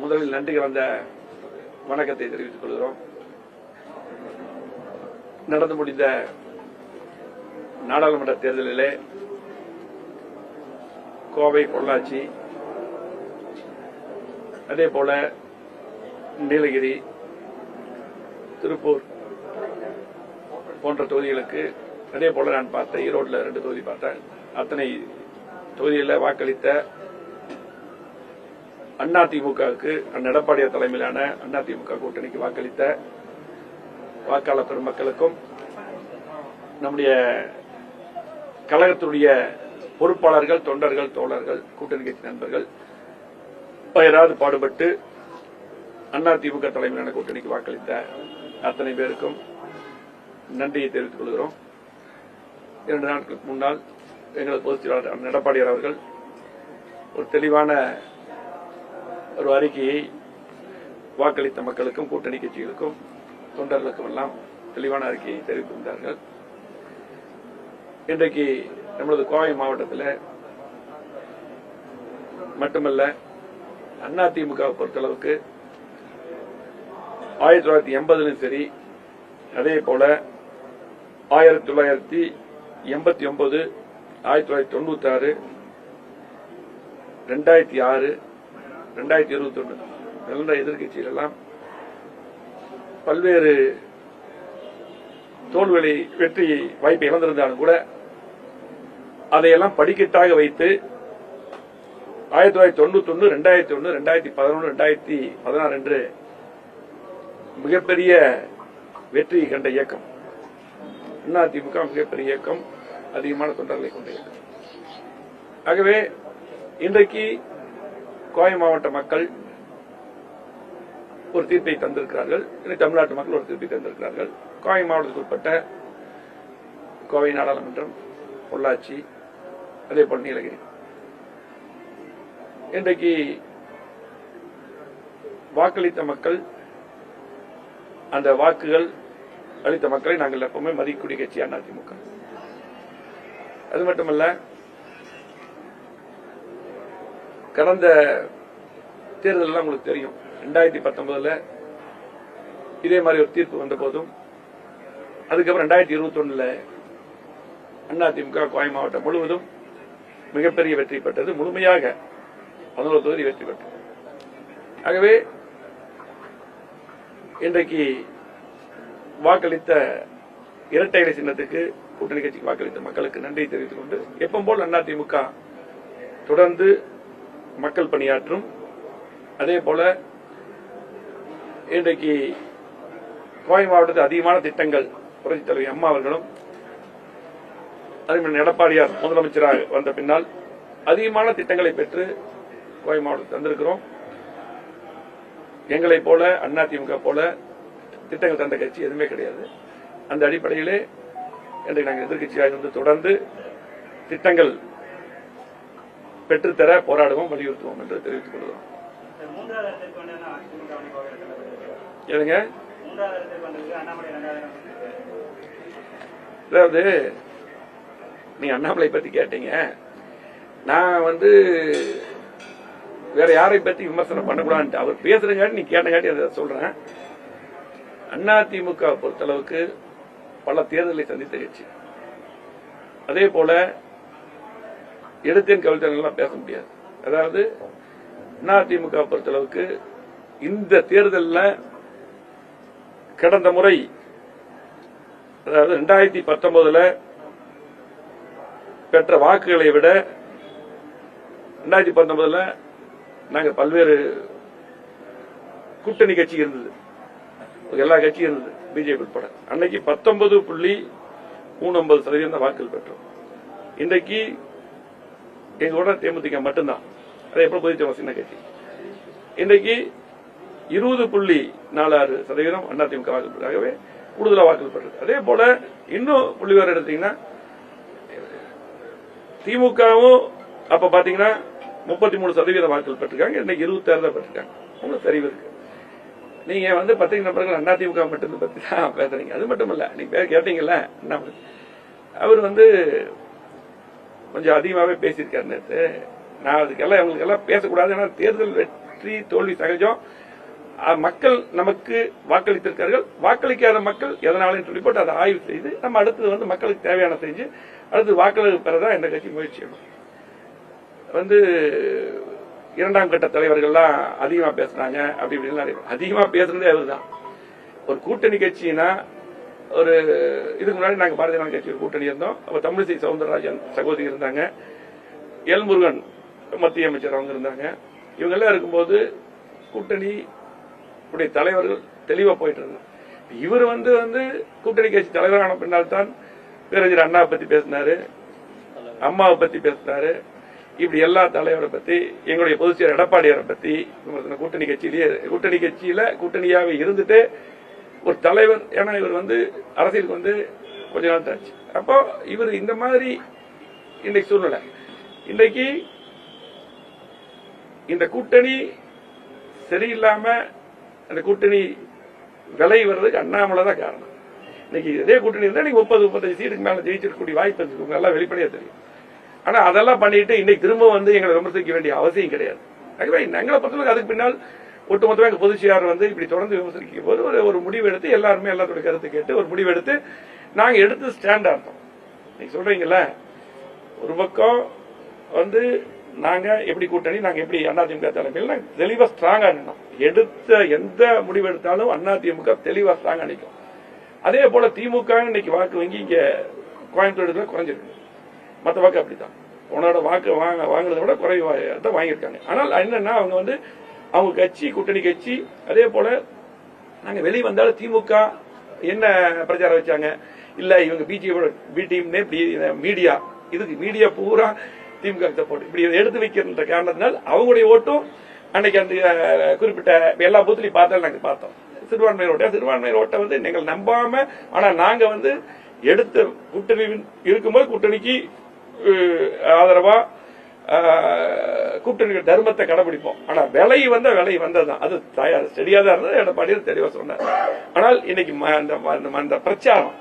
முதலில் நன்றி கலந்த வணக்கத்தை தெரிவித்துக் கொள்கிறோம். நடந்து முடிந்த நாடாளுமன்ற தேர்தலிலே கோவை பொள்ளாச்சி அதே போல நீலகிரி திருப்பூர் போன்ற தொகுதிகளுக்கு அதே போல நான் பார்த்தேன் ஈரோட்டில் ரெண்டு தொகுதி பார்த்தேன். அத்தனை தொகுதிகளில் வாக்களித்த அதிமுகவுக்கு எடப்பாடியார் தலைமையிலான அதிமுக கூட்டணிக்கு வாக்களித்த வாக்காளர் பெருமக்களுக்கும் நம்முடைய கழகத்துடைய பொறுப்பாளர்கள் தொண்டர்கள் தோழர்கள் கூட்டணி கட்சி நண்பர்கள் பெயராது பாடுபட்டு அதிமுக தலைமையிலான கூட்டணிக்கு வாக்களித்த அத்தனை பேருக்கும் நன்றியை தெரிவித்துக் கொள்கிறோம். இரண்டு நாட்களுக்கு முன்னால் எங்களது பொதுச் செயலாளர் எடப்பாடியார் அவர்கள் ஒரு தெளிவான ஒரு அறிக்கையை வாக்களித்த மக்களுக்கும் கூட்டணி கட்சிகளுக்கும் தொண்டர்களுக்கும் எல்லாம் தெளிவான அறிக்கையை தெரிவித்திருந்தார்கள். இன்றைக்கு நமது கோவை மாவட்டத்தில் மட்டுமல்ல அதிமுக பொறுத்தளவுக்கு ஆயிரத்தி தொள்ளாயிரத்தி எண்பதுலையும் சரி அதே போல ஆயிரத்தி தொள்ளாயிரத்தி எண்பத்தி ஒன்பது ஆயிரத்தி தொள்ளாயிரத்தி தொண்ணூத்தி ஆறு ரெண்டாயிரத்தி ஆறு ரெண்டாயிரத்தி இருபத்தி ஒன்று நல்ல எதிர்கட்சிகள் எல்லாம் பல்வேறு தோல்வெளி வெற்றி வாய்ப்பு இழந்திருந்தாலும் கூட அதையெல்லாம் படிக்கட்டாக வைத்து ஆயிரத்தி தொள்ளாயிரத்தி தொண்ணூத்தி ஒன்று ரெண்டாயிரத்தி ஒன்று ரெண்டாயிரத்தி பதினொன்று ரெண்டாயிரத்தி பதினாறு என்று மிகப்பெரிய வெற்றி கண்ட இயக்கம். அதிமுக மிகப்பெரிய இயக்கம் அதிகமான தொண்டர்களை கொண்ட இயக்கம். ஆகவே இன்றைக்கு கோவை மாவட்ட மக்கள் ஒரு தீர்ப்பை தந்திருக்கிறார்கள். தமிழ்நாட்டு மக்கள் ஒரு தீர்ப்பை தந்திருக்கிறார்கள். கோவை மாவட்டத்துக்கு உட்பட்ட கோவை நாடாளுமன்றம் பொள்ளாச்சி அதே போல் நீலகிரி. இன்றைக்கு வாக்களித்த மக்கள் அந்த வாக்குகள் அளித்த மக்களை நாங்கள் எப்பவுமே மதிக்கக்கூடிய கட்சி அதிமுக. அது மட்டுமல்ல கடந்த தேர்தலெல்லாம் உங்களுக்கு தெரியும். ரெண்டாயிரத்தி பத்தொன்பதுல இதே மாதிரி ஒரு தீர்ப்பு வந்த போதும் அதுக்கப்புறம் ரெண்டாயிரத்தி இருபத்தி ஒண்ணுல அதிமுக கோயம் மாவட்டம் முழுவதும் மிகப்பெரிய வெற்றி பெற்றது. முழுமையாக பதினோரு தொகுதி வெற்றி பெற்றது. ஆகவே இன்றைக்கு வாக்களித்த இரட்டை இலை சின்னத்துக்கு கூட்டணி கட்சிக்கு வாக்களித்த மக்களுக்கு நன்றி தெரிவித்துக் கொண்டு எப்பவும் போல் அதிமுக தொடர்ந்து மக்கள் பணியாற்றும். அதே போல இன்றைக்கு கோவை மாவட்டத்தில் அதிகமான திட்டங்கள் புரட்சித் தலைவர் அம்மா அவர்களும் அதே எடப்பாடியார் முதலமைச்சராக வந்த பின்னால் அதிகமான திட்டங்களை பெற்று கோவை மாவட்டத்தில் தந்திருக்கிறோம். எங்களைப் போல அதிமுக போல திட்டங்கள் தந்த கட்சி எதுவுமே கிடையாது. அந்த அடிப்படையிலே இன்றைக்கு நாங்கள் எதிர்கட்சியாக இருந்து தொடர்ந்து திட்டங்கள் பெற்றுத்தர போராடுவோம் வலியுறுத்துவோம் என்று தெரிவித்துக் கொள்கிறோம். வந்திருக்கு. அதாவது நீங்க அண்ணாமலை பத்தி கேட்டீங்க. நான் வந்து வேற யாரை பத்தி விமர்சனம் பண்ணக்கூடாதுன்ட்டு அவர் பேசுறங்காட்டி நீ கேட்டங்காட்டி அதை சொல்றேன். அதிமுக பொறுத்தளவுக்கு பல தேர்தலை சந்தித்த கட்சி. அதே போல எடுத்தேன் கவிழ்த்தேன் பேச முடியாது. அதாவது அதிமுக பொறுத்தளவுக்கு இந்த தேர்தலில் கடந்த முறை அதாவது ரெண்டாயிரத்தி பத்தொன்பதுல பெற்ற வாக்குகளை விட ரெண்டாயிரத்தி பத்தொன்பதுல நாங்கள் பல்வேறு கூட்டணி கட்சி இருந்தது. எல்லா கட்சியும் இருந்தது பிஜேபி உட்பட. அன்னைக்கு பத்தொன்பது புள்ளி மூணு ஒன்பது சதவீதம் வாக்குகள் பெற்றோம். இன்றைக்கு எங்களோட தேமுதிக மட்டும்தான். அதே போல பொதுச்சேவை சின்ன கட்சி இன்றைக்கு இருபது புள்ளி நாலு ஆறு சதவீதம் அதிமுக வாக்கு கூடுதலாக வாக்குகள் பெற்றது அதே போல இன்னும் புள்ளி வேறு எடுத்தீங்கன்னா திமுகவும் அப்ப பாத்தீங்கன்னா முப்பத்தி மூணு சதவீத வாக்குகள் பெற்றிருக்காங்க இன்னைக்கு இருபத்தி ஆறு தான் பெற்றிருக்காங்க. உங்களுக்கு தெரிவு இருக்கு. நீங்க வந்து பத்திரிகை நபர்கள் அதிமுக மட்டும் பத்தி தான் பேசுறீங்க. அது மட்டும் இல்ல நீங்க கேட்டீங்கல்ல அவர் வந்து கொஞ்சம் அதிகமாகவே பேசியிருக்காரு நேற்று நான் அதுக்கெல்லாம் இவங்களுக்கு எல்லாம் பேசக்கூடாது ஏன்னா தேர்தல் வெற்றி தோல்வி சகஜம். மக்கள் நமக்கு வாக்களித்திருக்கார்கள் வாக்களிக்காத மக்கள் எதனாலும் சொல்லி போட்டு அதை ஆய்வு செய்து நம்ம அடுத்தது வந்து மக்களுக்கு தேவையான செஞ்சு அடுத்து வாக்களிப்பு பெறதான் எந்த கட்சி முயற்சி வந்து இரண்டாம் கட்ட தலைவர்கள்லாம் அதிகமாக பேசுகிறாங்க அப்படி இப்படிலாம் நிறைய அதிகமாக பேசுகிறதே பேசுறதே ஒரு கூட்டணி கட்சினா ஒரு இதுக்கு முன்னாடி நாங்கள் பாரதிய ஜனதா கட்சியில் கூட்டணி இருந்தோம். அப்போ தமிழிசை சவுந்தரராஜன் சகோதரி இருந்தாங்க. எல் முருகன் மத்திய அமைச்சர் அவங்க இருந்தாங்க. இவங்கெல்லாம் இருக்கும்போது கூட்டணி உடைய தலைவர்கள் தெளிவாக போயிட்டு இருந்தாங்க. இவர் வந்து வந்து கூட்டணி கட்சி தலைவரான பின்னால் தான் பேரறிஞர் அண்ணாவை பற்றி பேசினாரு. அம்மாவை பற்றி பேசினாரு. இப்படி எல்லா தலைவரை பற்றி எங்களுடைய பொதுச்செயலர் எடப்பாடியாரை விமர்சனம் கூட்டணி கட்சியிலேயே கூட்டணி கட்சியில் கூட்டணியாக இருந்துட்டு ஒரு தலைவர் ஏன்னா இவர் வந்து அரசியலுக்கு வந்து கொஞ்ச நாள் ஆச்சு அப்போ இவர் இந்த மாதிரி இன்றைக்கு சூழ்நிலை. இன்றைக்கு இந்த கூட்டணி சரியில்லாம அந்த கூட்டணி விலை வர்றதுக்கு அண்ணாமலை தான் காரணம். இன்னைக்கு இதே கூட்டணி இருந்தா நீங்க முப்பது முப்பத்தஞ்சு சீட்டுக்கு மேல ஜெயிச்சிருக்கக்கூடிய வாய்ப்பு இருக்கு எல்லாம் வெளிப்படையா தெரியும். ஆனா அதெல்லாம் பண்ணிட்டு இன்னைக்கு திரும்ப வந்து எங்களை விமர்சிக்க வேண்டிய அவசியம் கிடையாது. ஆகவே எங்களை பொறுத்தவரைக்கும் அதுக்கு பின்னால் ஒட்டுமொத்தமாக எங்கள் பொதுச் செயலாளர் வந்து இப்படி தொடர்ந்து விமர்சிக்கும் போது ஒரு ஒரு முடிவு எடுத்து எல்லாருமே எல்லாத்தோட கருத்து கேட்டு ஒரு முடிவு எடுத்து நாங்கள் எடுத்து ஸ்டாண்டாக இருந்தோம் நீங்கள் சொல்கிறீங்கள ஒரு பக்கம் வந்து நாங்கள் எப்படி கூட்டணி நாங்கள் எப்படி அதிமுக தலைமையில் நாங்கள் தெளிவாக ஸ்ட்ராங்காக நின்னோம். எடுத்த எந்த முடிவு எடுத்தாலும் அதிமுக தெளிவாக ஸ்ட்ராங்காக நிற்கும் அதே போல் திமுக இன்னைக்கு வாக்கு வங்கி இங்கே கோயம்புத்தூர் இடத்துல குறைஞ்சிருக்கு. மற்ற வாக்கு அப்படித்தான். உன்னோட வாக்கு வாங்க வாங்குறதை விட குறைவாக தான் வாங்கியிருக்காங்க. ஆனால் என்னன்னா அவங்க வந்து அவங்க கட்சி கூட்டணி கட்சி அதே போல நாங்க வெளியே வந்தாலும் திமுக என்ன பிரச்சாரம் வச்சாங்க? இல்ல இவங்க பிஜேபியோட பி டீம்னே மீடியா இதுக்கு மீடியா பூரா திமுக சப்போர்ட் இப்படி இதை எடுத்து வைக்கின்ற காரணத்தினால் அவங்களுடைய ஓட்டும் அன்னைக்கு அந்த குறிப்பிட்ட எல்லா பூத்துலையும் பார்த்தாலும் நாங்க பார்த்தோம். சிறுபான்மையர் ஓட்டை சிறுபான்மையர் ஓட்டை வந்து நீங்கள் நம்பாம ஆனா நாங்க வந்து எடுத்த கூட்டணி இருக்கும்போது கூட்டணிக்கு ஆதரவா கூப்பிட்டு தர்மத்தை கடைபிடிப்போம். ஆனா விலை வந்த விலை வந்ததுதான். அது தயார் ஸ்டெடியா தான் இருந்தது. எடப்பாடியில் தெளிவா சொன்னார் ஆனால் இன்னைக்கு ம- அந்த ம- பிரச்சாரம்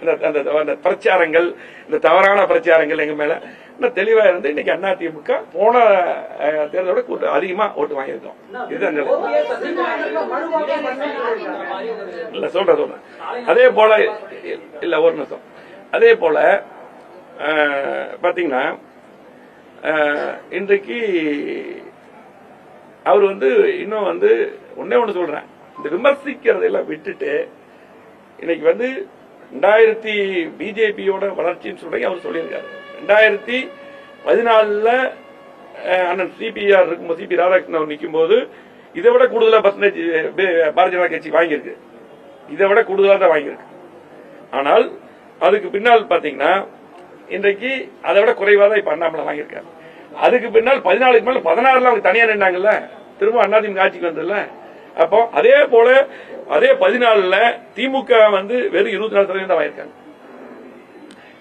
இந்த அந்த அந்த பிரச்சாரங்கள் இந்த தவறான பிரச்சாரங்கள் எங்க மேல இன்னும் தெளிவா இருந்து இன்னைக்கு அதிமுக போன தேர்தலோட கூட்டம் அதிகமா ஓட்டு வாங்கியிருக்கோம். இதுதான் இல்ல சொல்றேன் சொல்றேன். அதே போல இல்ல ஒரு நிமிஷம். அதே போல பாத்தீங்கன்னா இன்றைக்கு அவர் வந்து இன்னும் வந்து ஒன்னே ஒன்று சொல்றேன். இந்த விமர்சிக்கிறதெல்லாம் விட்டுட்டு இன்னைக்கு வந்து ரெண்டாயிரத்தி பிஜேபியோட வளர்ச்சின்னு சொல்லி அவர் சொல்லியிருக்காரு. ரெண்டாயிரத்தி பதினாலில் அண்ணன் சிபிஆர் இருக்கும்போது சிபி ராதாகிருஷ்ணன் அவர் நிற்கும் போது இதை விட கூடுதலாக பர்சன்டேஜ் பாரதிய ஜனதா கட்சி வாங்கியிருக்கு. இதை விட கூடுதலாக தான் வாங்கியிருக்கு. ஆனால் அதுக்கு பின்னால் பார்த்தீங்கன்னா இன்றைக்கு அதை விட குறைவாக தான் இப்போ அண்ணாமலை வாங்கியிருக்காரு. அதுக்கு பின்னால் பதினாலுக்கு மேல பதினாறுல அவங்க தனியா நின்றாங்கல்ல திரும்ப அதிமுக ஆட்சிக்கு வந்ததுல. அப்போ அதே போல அதே பதினாலுல திமுக வந்து வெறும் இருபத்தி நாலு சதவீதம் தான் வாங்கியிருக்காங்க.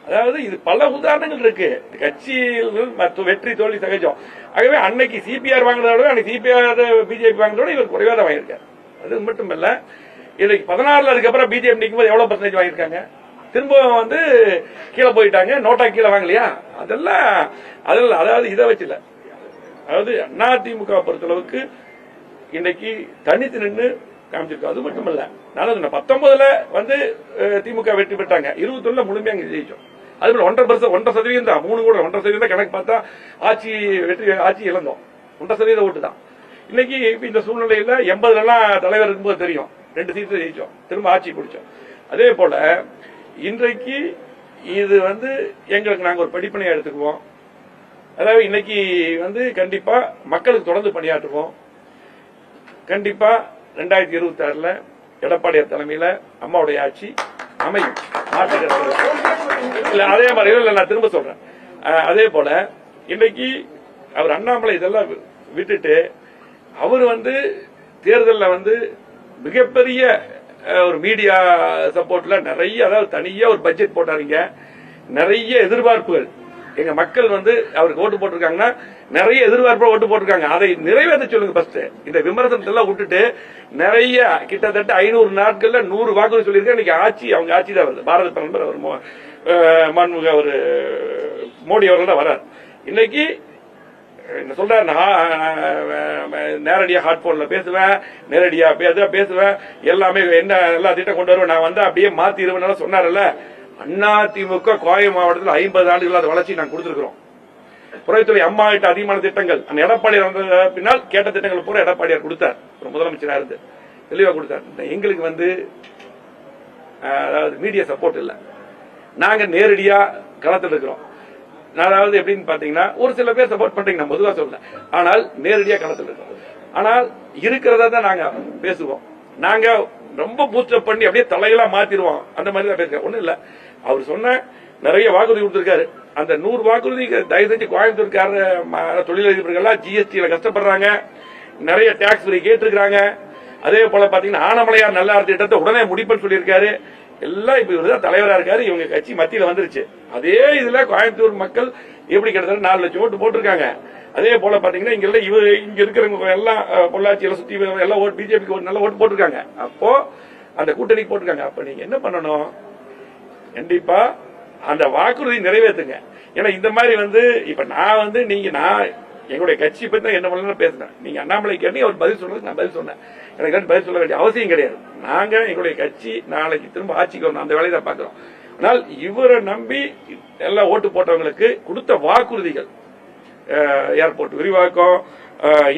அதாவது இது பல உதாரணங்கள் இருக்கு. கட்சியில் மற்ற வெற்றி தோல்வி சகஜம். ஆகவே அன்னைக்கு சிபிஆர் வாங்குறத விட அன்னைக்கு சிபிஆர் பிஜேபி வாங்குறத விட இவர் குறைவா தான் வாங்கியிருக்காரு. அது மட்டும் இல்ல இதுக்கு பதினாறுல அதுக்கப்புறம் பிஜேபி நிற்கும் போது எவ்வளவு பர்சன்டேஜ் வாங்கியிருக்காங்க? திரும்ப வந்து கீழே போயிட்டாங்க. நோட்டா கீழே வாங்கலையா? அதெல்லாம் அதெல்லாம் அதாவது இதை வச்சுல அதாவது அதிமுக பொறுத்தளவுக்கு இன்னைக்கு தனித்து நின்று காமிச்சிருக்கோம். அது மட்டும் இல்ல. நான் பத்தொன்பதுல வந்து திமுக வெற்றி பெற்றாங்க. இருபத்தொன்னுல முழுமையா ஜெயிச்சோம். அது போல ஒன்றரை பர்சன்ட் ஒன்றரை சதவீதம் தான். மூணு கூட ஒன்றரை சதவீதம் கணக்கு பார்த்தா ஆட்சி வெற்றி ஆட்சி இழந்தோம். ஒன்றரை சதவீத ஓட்டு தான். இன்னைக்கு இப்ப இந்த சூழ்நிலையில எண்பதுல எல்லாம் தலைவர் இருக்கும்போது தெரியும். ரெண்டு சீட்டு ஜெயிச்சோம். திரும்ப ஆட்சி குடிச்சோம் அதே போல இன்றைக்கு இது வந்து எங்களுக்கு நாங்கள் ஒரு படிப்பனையா எடுத்துக்குவோம். அதாவது இன்னைக்கு வந்து கண்டிப்பா மக்களுக்கு தொடர்ந்து பணியாற்றுவோம். கண்டிப்பா ரெண்டாயிரத்தி இருபத்தி ஆறுல எடப்பாடியார் தலைமையில அம்மாவுடைய ஆட்சி அமையும். இல்லை. இல்ல அதே மாதிரி இல்ல நான் திரும்ப சொல்றேன். அதே போல இன்னைக்கு அவர் அண்ணாமலை இதெல்லாம் வி- விட்டுட்டு அவர் வந்து தேர்தலில் வந்து மிகப்பெரிய ஒரு மீடியா சப்போர்ட்ல நிறைய அதாவது தனியா ஒரு பட்ஜெட் போட்டாருங்க. நிறைய எதிர்பார்ப்புகள். எங்க மக்கள் வந்து அவருக்கு ஓட்டு போட்டிருக்காங்கன்னா நிறைய எதிர்பார்ப்பு ஓட்டு போட்டிருக்காங்க. அதை நிறைவேற்ற சொல்லுங்க ஃபர்ஸ்ட் இந்த விமர்சனத்தை எல்லாம் விட்டுட்டு நிறைய கிட்டத்தட்ட ஐநூறு நாட்கள்ல நூறு வாக்குறுதி சொல்லியிருக்காங்க. இன்னைக்கு ஆட்சி அவங்க ஆட்சி தான் வருது. பாரத பிரதமர் அவர் மோ- மாண்புமிகு அவர் மோடி அவர்கள் தான் வரார் இன்னைக்கு என்ன சொல்றாரு நான் நேரடியா ஹாட் போன்ல பேசுவேன் நேரடியா பேச பேசுவேன் எல்லாமே என்ன எல்லா திட்டம் கொண்டு வருவேன். நான் வந்து அப்படியே மாத்திடுவேன் சொன்னார்ல அண்ணா திமுக கோயம் மாவட்டத்தில் ஐம்பது ஆண்டுகள் அது வளர்ச்சி நான் கொடுத்துருக்குறோம். புறத்துறை அம்மா கிட்ட அதிகமான திட்டங்கள். அந்த எடப்பாடியார் வந்த பின்னால் கேட்ட திட்டங்கள் பூரா எடப்பாடியார் கொடுத்தார். ஒரு முதலமைச்சராக இருந்து. தெளிவாக கொடுத்தார். இந்த எங்களுக்கு வந்து அதாவது மீடியா சப்போர்ட் இல்லை. நாங்கள் நேரடியாக களத்தில் இருக்கிறோம். அதாவது எப்படின்னு பாத்தீங்கன்னா ஒரு சில பேர் சப்போர்ட் பண்றீங்க நான் பொதுவா சொல்ல ஆனால் நேரடியா களத்தில் இருக்கோம். ஆனால் இருக்கிறதா தான் நாங்க பேசுவோம். நாங்க ரொம்ப பூஸ்டப் பண்ணி அப்படியே தலைகளா மாத்திடுவோம். அந்த மாதிரி தான் பேசுறேன். ஒண்ணும் இல்ல. அவர் சொன்ன நிறைய வாக்குறுதி கொடுத்திருக்காரு. அந்த நூறு வாக்குறுதி தயவு செஞ்சு கோயம்புத்தூர்கார தொழிலதிபர்கள்லாம் ஜிஎஸ்டியில கஷ்டப்படுறாங்க. நிறைய டாக்ஸ் ஃப்ரீ கேட்டிருக்காங்க அதே போல பாத்தீங்கன்னா ஆனமலையார் நல்லார் திட்டத்தை உடனே முடிப்புன்னு சொல்லியிருக்காரு. எல்லாம் இப்ப இவர் தான் தலைவரா இருக்காரு இவங்க கட்சி மத்தியில வந்துருச்சு. அதே இதுல கோயம்புத்தூர் மக்கள் எப்படி கிட்டத்தட்ட நாலு லட்சம் ஓட்டு போட்டிருக்காங்க. அதே போல பாத்தீங்கன்னா இங்க இவர் இவ இங்க இருக்கிறவங்க எல்லாம் பொள்ளாச்சியில சுத்தி எல்லாம் ஓட்டு பிஜேபிக்கு ஒரு நல்ல ஓட்டு போட்டிருக்காங்க. அப்போ அந்த கூட்டணிக்கு போட்டிருக்காங்க. அப்ப நீங்க என்ன பண்ணணும்? கண்டிப்பா அந்த வாக்குறுதி நிறைவேற்றுங்க ஏன்னா இந்த மாதிரி வந்து இப்ப நான் வந்து நீங்க நான் எங்களுடைய கட்சி பற்றி தான் என்ன பண்ணலாம் பேசினேன் நீங்கள் அண்ணாமலை கேட்டீங்க அவர் பதில் சொல்றதுக்கு நான் பதில் சொன்னேன் எனக்கு வந்து பதில் சொல்ல வேண்டிய அவசியம் கிடையாது. நாங்கள் எங்களுடைய கட்சி நாளைக்கு திரும்ப ஆட்சிக்கு வரணும். அந்த வேலையை தான் பார்க்குறோம். ஆனால் இவரை நம்பி எல்லாம் ஓட்டு போட்டவங்களுக்கு கொடுத்த வாக்குறுதிகள் ஏர்போர்ட் விரிவாக்கம்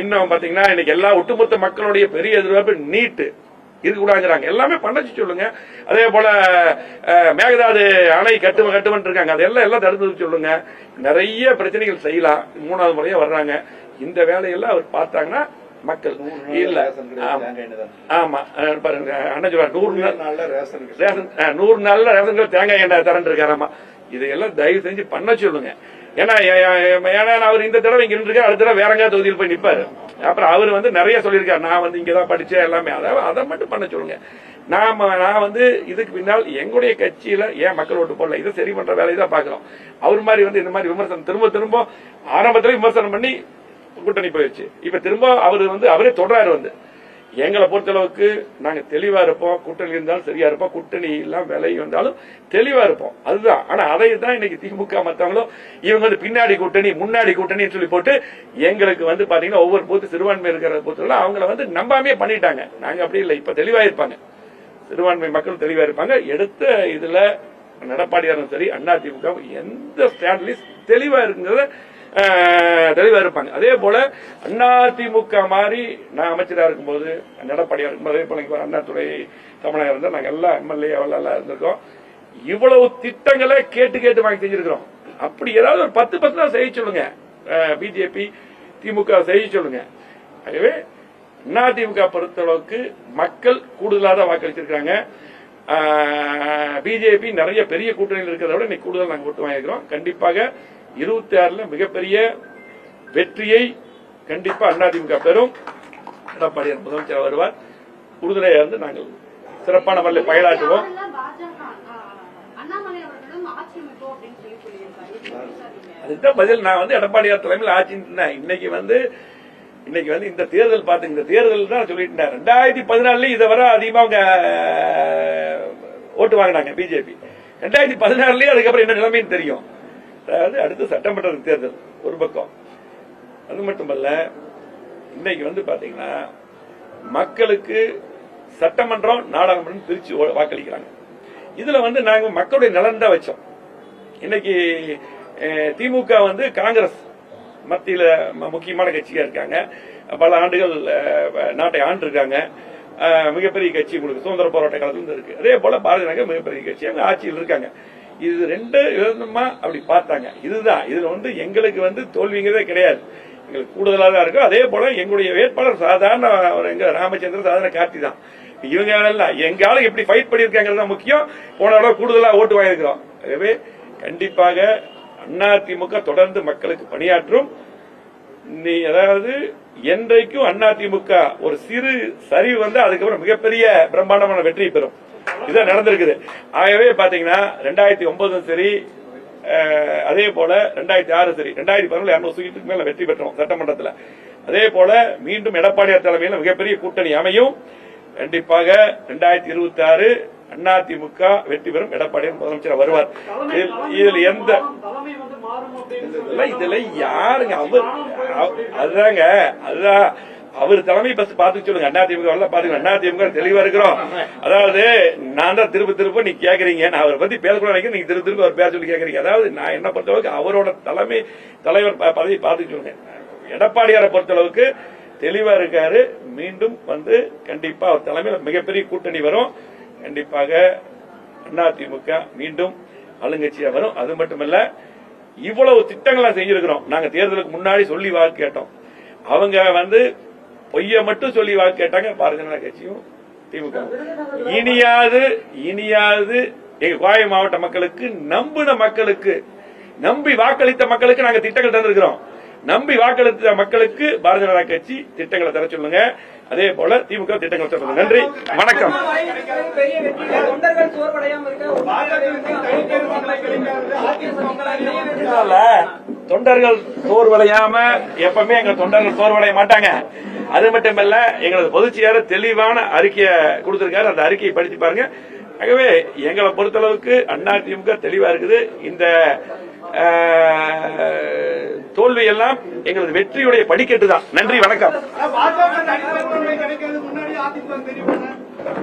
இன்னும் பார்த்தீங்கன்னா இன்னைக்கு எல்லா ஒட்டுமொத்த மக்களுடைய பெரிய எதிர்பார்ப்பு நீட்டு. இருக்கக்கூடாதுங்கிறாங்க. எல்லாமே பண்ணச்சு சொல்லுங்க. அதே போல மேகதாது அணை கட்டுவன் கட்டுவன் இருக்காங்க அதெல்லாம் எல்லாம் தடுத்து சொல்லுங்க. நிறைய பிரச்சனைகள் செய்யலாம். மூணாவது முறையா வர்றாங்க. இந்த வேலையெல்லாம் அவர் பார்த்தாங்கன்னா மக்கள். இல்ல. ஆமா. பாருங்க. அண்ணன் சொல்றாரு நூறு நாள் ரேஷன் நூறு நாள்ல ரேஷன் தேங்காய் எண்ணெய் தரேன் இருக்காராமா இதையெல்லாம் தயவு செஞ்சு பண்ண சொல்லுங்க. ஏன்னா ஏன்னா அவர் இந்த தடவை இங்க நின்று அடுத்த தடவை வேற எங்கேயாவது தொகுதியில் போய் நிப்பாரு. அப்புறம் அவர் வந்து நிறைய சொல்லியிருக்காரு. நான் வந்து இங்கே தான் படித்தேன் எல்லாமே. அதாவது அதை மட்டும் பண்ண சொல்லுங்க. நாம நான் வந்து இதுக்கு பின்னால் எங்களுடைய கட்சியில ஏன் மக்கள் ஓட்டு போடல? இதை சரி பண்ற வேலையை தான் பாக்குறோம் அவர் மாதிரி வந்து இந்த மாதிரி விமர்சனம் திரும்ப திரும்ப ஆரம்பத்துல விமர்சனம் பண்ணி கூட்டணி போயிடுச்சு இப்ப திரும்ப அவர் வந்து அவரே தொடராரு வந்து. எங்களை பொறுத்தளவுக்கு நாங்க தெளிவா இருப்போம் கூட்டணி இருந்தாலும் சரியா இருப்போம் கூட்டணி எல்லாம் விலையும் இருந்தாலும் தெளிவா இருப்போம். அதுதான். ஆனா அதை தான் இன்னைக்கு திமுக மத்தவங்களும் இவங்க வந்து பின்னாடி கூட்டணி முன்னாடி கூட்டணின்னு சொல்லி போட்டு எங்களுக்கு வந்து பாத்தீங்கன்னா ஒவ்வொரு பூத்து சிறுபான்மை இருக்கிற பூத்துல அவங்கள வந்து நம்பாமே பண்ணிட்டாங்க. நாங்க அப்படி இல்லை. இப்ப தெளிவா இருப்பாங்க. சிறுபான்மை மக்கள் தெளிவா இருப்பாங்க. எடுத்த இதுல நடப்பாடியாரும் சரி அதிமுக எந்த ஸ்டாண்ட்லயும் தெளிவா இருக்குங்கிறத அஹ், தெளிவா இருப்பாங்க. அதே போல அதிமுக மாதிரி நான் அமைச்சரா இருக்கும்போது நடப்படியாக இருக்கும்போது அதே போல அண்ணா அண்ணாதுறை தமிழகம் இருந்தால் நாங்க எல்லாம் எம்எல்ஏ எல்லாம் இருந்திருக்கோம். இவ்வளவு திட்டங்களை கேட்டு கேட்டு வாங்கி செஞ்சிருக்கிறோம். அப்படி ஏதாவது ஒரு பத்து பத்து தான் செய்ய சொல்லுங்க. பிஜேபி திமுக செய்ய சொல்லுங்க. ஆகவே அதிமுக பொறுத்தளவுக்கு மக்கள் கூடுதலாக தான் வாக்களிச்சிருக்காங்க பிஜேபி நிறைய பெரிய கூட்டணியில் இருக்கிறத விட இன்னைக்கு கூடுதல் நாங்கள் ஓட்டு வாங்கியிருக்கிறோம். கண்டிப்பாக இருபத்தி ஆறுல மிகப்பெரிய வெற்றியை கண்டிப்பா அதிமுக பெறும். எடப்பாடியார் முதலமைச்சர் வருவார். உறுதுணையா இருந்து நாங்கள் சிறப்பான முறையில் பயலாற்றுவோம் அதுதான் பதில். நான் வந்து எடப்பாடியார் தலைமையில் ஆட்சி இன்னைக்கு வந்து இன்னைக்கு வந்து இந்த தேர்தல் பார்த்து இந்த தேர்தல் தான் சொல்லிட்டு ரெண்டாயிரத்தி பதினாலுல இதை வர அதிகமா அவங்க ஓட்டு வாங்கினாங்க பிஜேபி. ரெண்டாயிரத்தி பதினாறுலயே அதுக்கப்புறம் என்ன நிலைமைன்னு தெரியும். அதாவது அடுத்து சட்டமன்ற தேர்தல் ஒரு பக்கம். அது மட்டுமல்ல இன்னைக்கு வந்து பாத்தீங்கன்னா மக்களுக்கு சட்டமன்றம் நாடாளுமன்றம் பிரிச்சு வாக்களிக்கிறாங்க. இதுல வந்து நாங்க மக்களுடைய நலன் தான் வச்சோம். இன்னைக்கு திமுக வந்து காங்கிரஸ் மத்தியில முக்கியமான கட்சியா இருக்காங்க. பல ஆண்டுகள் நாட்டை ஆண்டிருக்காங்க. மிகப்பெரிய கட்சி உங்களுக்கு சுதந்திர போராட்ட காலத்துல இருந்து இருக்கு. அதே போல பாரதிய மிகப்பெரிய கட்சி அங்க ஆட்சியில் இருக்காங்க. இது ரெண்டு விதமா அப்படி பார்த்தாங்க. இதுதான். இதுல வந்து எங்களுக்கு வந்து தோல்விங்கிறதே கிடையாது. எங்களுக்கு கூடுதலாக தான் இருக்கும். அதே போல எங்களுடைய வேட்பாளர் சாதாரண எங்க ராமச்சந்திரன் சாதாரண கார்த்தி தான். இவங்க எல்லாம் எங்க ஆளு எப்படி ஃபைட் பண்ணியிருக்காங்கிறது தான் முக்கியம். போன தடவை கூடுதலாக ஓட்டு வாங்கியிருக்கிறோம். ஆகவே கண்டிப்பாக அதிமுக தொடர்ந்து மக்களுக்கு பணியாற்றும். நீ அதாவது என்றைக்கும் அதிமுக ஒரு சிறு சரிவு வந்து அதுக்கப்புறம் மிகப்பெரிய பிரம்மாண்டமான வெற்றி பெறும். இதான் நடந்திருக்குது. ஆகவே பாத்தீங்கன்னா ரெண்டாயிரத்தி ஒன்பதும் சரி அதே போல ரெண்டாயிரத்தி ஆறு சரி ரெண்டாயிரத்தி பதினொன்று இருநூறு சீட்டுக்கு மேல வெற்றி பெற்றோம் சட்டமன்றத்தில். அதே போல மீண்டும் எடப்பாடியார் தலைமையில் மிகப்பெரிய கூட்டணி அமையும். கண்டிப்பாக ரெண்டாயிரத்தி இருபத்தி ஆறு அதிமுக வெற்றி பெறும். எடப்பாடியார் முதலமைச்சர் வருவார். இதில் எந்த இதுல யாருங்க? அவர் அவ- அதுதாங்க. அதுதான். அவர் தலைமை பஸ் பாத்து சொல்லுங்க. அண்ணா திமுக எல்லாம் பாத்துங்க அண்ணா திமுக தெளிவா இருக்கிறோம். அதாவது நான் தான் திரும்ப திருப்ப நீ கேக்குறீங்க. நான் அவரை பத்தி பேசக்கூட நினைக்கிறேன். நீங்க திருப்ப திரும்ப அவர் பேச சொல்லி கேக்குறீங்க. அதாவது நான் என்ன பொறுத்தளவுக்கு அவரோட தலைமை தலைவர் பதவி பாத்து சொல்லுங்க. எடப்பாடியாரை பொறுத்தளவுக்கு தெளிவா இருக்காரு. மீண்டும் வந்து கண்டிப்பா அவர் தலைமையில் மிகப்பெரிய கூட்டணி வரும். கண்டிப்பாக அதிமுக மீண்டும் ஆளுங்கட்சியா வரும். அது மட்டுமல்ல இவ்வளவு திட்டங்களை செஞ்சிருக்கிறோம். நாங்க தேர்தலுக்கு முன்னாடி சொல்லி வாக்கு கேட்டோம். அவங்க வந்து பொய்ய மட்டும் சொல்லி வாக்கு கேட்டாங்க. பாரதிய ஜனதா கட்சியும் திமுக. இனியாவது இனியாவது எங்க கோவை மாவட்ட மக்களுக்கு நம்பின மக்களுக்கு நம்பி வாக்களித்த மக்களுக்கு நாங்க திட்டங்கள் தந்திருக்கிறோம். நம்பி வாக்களித்த மக்களுக்கு பாரதிய ஜனதா கட்சி திட்டங்களை தர சொல்லுங்க. அதே போல திமுக திட்டங்களை தர சொல்லுங்க. நன்றி. வணக்கம். தொண்டர்கள் சோர்வடையாம எப்பவுமே எங்க தொண்டர்கள் சோர்வடைய மாட்டாங்க. அது மட்டுமல்ல எங்களது பொதுச்செயலாளர் தெளிவான அறிக்கையை கொடுத்திருக்காரு. அந்த அறிக்கையை படிச்சு பாருங்க. ஆகவே எங்களை பொறுத்தளவுக்கு அண்ணா திமுக தெளிவா இருக்குது. இந்த தோல்வி எல்லாம் எங்களது வெற்றியுடைய படிக்கட்டு தான். நன்றி வணக்கம்.